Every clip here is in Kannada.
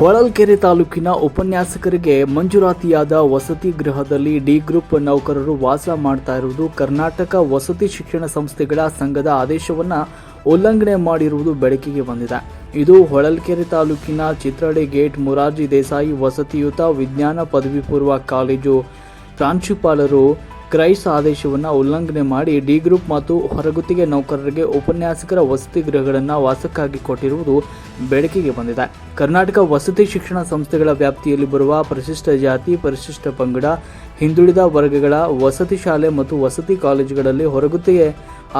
ಹೊಳಲ್ಕೆರೆ ತಾಲೂಕಿನ ಉಪನ್ಯಾಸಕರಿಗೆ ಮಂಜೂರಾತಿಯಾದ ವಸತಿ ಗೃಹದಲ್ಲಿ ಡಿ ಗ್ರೂಪ್ ನೌಕರರು ವಾಸ ಮಾಡ್ತಾ ಇರುವುದು ಕರ್ನಾಟಕ ವಸತಿ ಶಿಕ್ಷಣ ಸಂಸ್ಥೆಗಳ ಸಂಘದ ಆದೇಶವನ್ನು ಉಲ್ಲಂಘನೆ ಮಾಡಿರುವುದು ಬೆಳಕಿಗೆ ಬಂದಿದೆ. ಇದು ಹೊಳಲ್ಕೆರೆ ತಾಲೂಕಿನ ಚಿತ್ರಡೆ ಗೇಟ್ ಮುರಾರ್ಜಿ ದೇಸಾಯಿ ವಸತಿಯುತ ವಿಜ್ಞಾನ ಪದವಿ ಪೂರ್ವ ಕಾಲೇಜು ಪ್ರಾಂಶುಪಾಲರು ಕ್ರೈಸ್ ಆದೇಶವನ್ನು ಉಲ್ಲಂಘನೆ ಮಾಡಿ ಡಿ ಗ್ರೂಪ್ ಮತ್ತು ಹೊರಗುತ್ತಿಗೆ ನೌಕರರಿಗೆ ಉಪನ್ಯಾಸಕರ ವಸತಿ ಗೃಹಗಳನ್ನು ವಾಸಕ್ಕಾಗಿ ಕೊಟ್ಟಿರುವುದು ಬೆಳಕಿಗೆ ಬಂದಿದೆ. ಕರ್ನಾಟಕ ವಸತಿ ಶಿಕ್ಷಣ ಸಂಸ್ಥೆಗಳ ವ್ಯಾಪ್ತಿಯಲ್ಲಿ ಬರುವ ಪರಿಶಿಷ್ಟ ಜಾತಿ ಪರಿಶಿಷ್ಟ ಪಂಗಡ, ಹಿಂದುಳಿದ ವರ್ಗಗಳ ವಸತಿ ಶಾಲೆ ಮತ್ತು ವಸತಿ ಕಾಲೇಜುಗಳಲ್ಲಿ ಹೊರಗುತ್ತಿಗೆ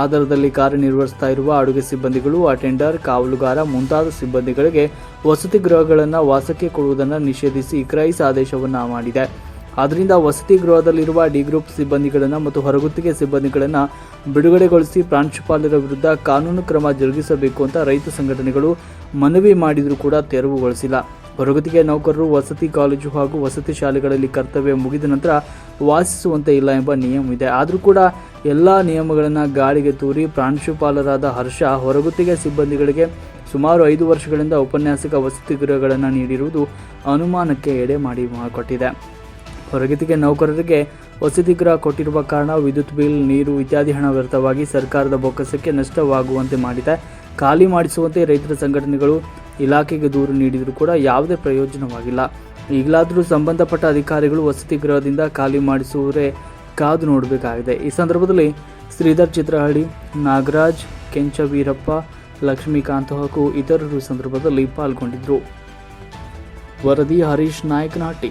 ಆಧಾರದಲ್ಲಿ ಕಾರ್ಯನಿರ್ವಹಿಸ್ತಾ ಇರುವ ಅಡುಗೆ ಸಿಬ್ಬಂದಿಗಳು, ಅಟೆಂಡರ್, ಕಾವಲುಗಾರ ಮುಂತಾದ ಸಿಬ್ಬಂದಿಗಳಿಗೆ ವಸತಿ ಗೃಹಗಳನ್ನು ವಾಸಕ್ಕೆ ಕೊಡುವುದನ್ನು ನಿಷೇಧಿಸಿ ಕ್ರೈಸ್ ಆದೇಶವನ್ನು ಮಾಡಿದೆ. ಆದ್ದರಿಂದ ವಸತಿ ಗೃಹದಲ್ಲಿರುವ ಡಿ ಗ್ರೂಪ್ ಸಿಬ್ಬಂದಿಗಳನ್ನು ಮತ್ತು ಹೊರಗುತ್ತಿಗೆ ಸಿಬ್ಬಂದಿಗಳನ್ನು ಬಿಡುಗಡೆಗೊಳಿಸಿ ಪ್ರಾಂಶುಪಾಲರ ವಿರುದ್ಧ ಕಾನೂನು ಕ್ರಮ ಜರುಗಿಸಬೇಕು ಅಂತ ರೈತ ಸಂಘಟನೆಗಳು ಮನವಿ ಮಾಡಿದರೂ ಕೂಡ ತೆರವುಗೊಳಿಸಿಲ್ಲ. ಹೊರಗುತ್ತಿಗೆ ನೌಕರರು ವಸತಿ ಕಾಲೇಜು ಹಾಗೂ ವಸತಿ ಶಾಲೆಗಳಲ್ಲಿ ಕರ್ತವ್ಯ ಮುಗಿದ ನಂತರ ವಾಸಿಸುವಂತೆ ಇಲ್ಲ ಎಂಬ ನಿಯಮ ಇದೆ. ಆದರೂ ಕೂಡ ಎಲ್ಲ ನಿಯಮಗಳನ್ನು ಗಾಳಿಗೆ ತೂರಿ ಪ್ರಾಂಶುಪಾಲರಾದ ಹರ್ಷ ಹೊರಗುತ್ತಿಗೆ ಸಿಬ್ಬಂದಿಗಳಿಗೆ ಸುಮಾರು ಐದು ವರ್ಷಗಳಿಂದ ಉಪನ್ಯಾಸಕ ವಸತಿ ಗೃಹಗಳನ್ನು ನೀಡಿರುವುದು ಅನುಮಾನಕ್ಕೆ ಎಡೆ ಮಾಡಿ ಮಾಡಿಕೊಟ್ಟಿದೆ ಹೊರಗುತ್ತಿಗೆ ನೌಕರರಿಗೆ ವಸತಿ ಗೃಹ ಕೊಟ್ಟಿರುವ ಕಾರಣ ವಿದ್ಯುತ್ ಬಿಲ್, ನೀರು ಇತ್ಯಾದಿ ಹಣ ವ್ಯರ್ಥವಾಗಿ ಸರ್ಕಾರದ ಬೊಕ್ಕಸಕ್ಕೆ ನಷ್ಟವಾಗುವಂತೆ ಮಾಡಿದೆ. ಖಾಲಿ ಮಾಡಿಸುವಂತೆ ರೈತರ ಸಂಘಟನೆಗಳು ಇಲಾಖೆಗೆ ದೂರು ನೀಡಿದರೂ ಕೂಡ ಯಾವುದೇ ಪ್ರಯೋಜನವಾಗಿಲ್ಲ. ಈಗಲಾದರೂ ಸಂಬಂಧಪಟ್ಟ ಅಧಿಕಾರಿಗಳು ವಸತಿ ಗೃಹದಿಂದ ಖಾಲಿ ಮಾಡಿಸುವರೇ ಕಾದು ನೋಡಬೇಕಾಗಿದೆ. ಈ ಸಂದರ್ಭದಲ್ಲಿ ಶ್ರೀಧರ್ ಚಿತ್ರಹಳ್ಳಿ, ನಾಗರಾಜ್ ಕೆಂಚ ವೀರಪ್ಪ ಲಕ್ಷ್ಮೀಕಾಂತ್ ಹಾಗೂ ಇತರರು ಸಂದರ್ಭದಲ್ಲಿ ಪಾಲ್ಗೊಂಡಿದ್ದರು. ವರದಿ ಹರೀಶ್ ನಾಯಕನಹಟ್ಟಿ.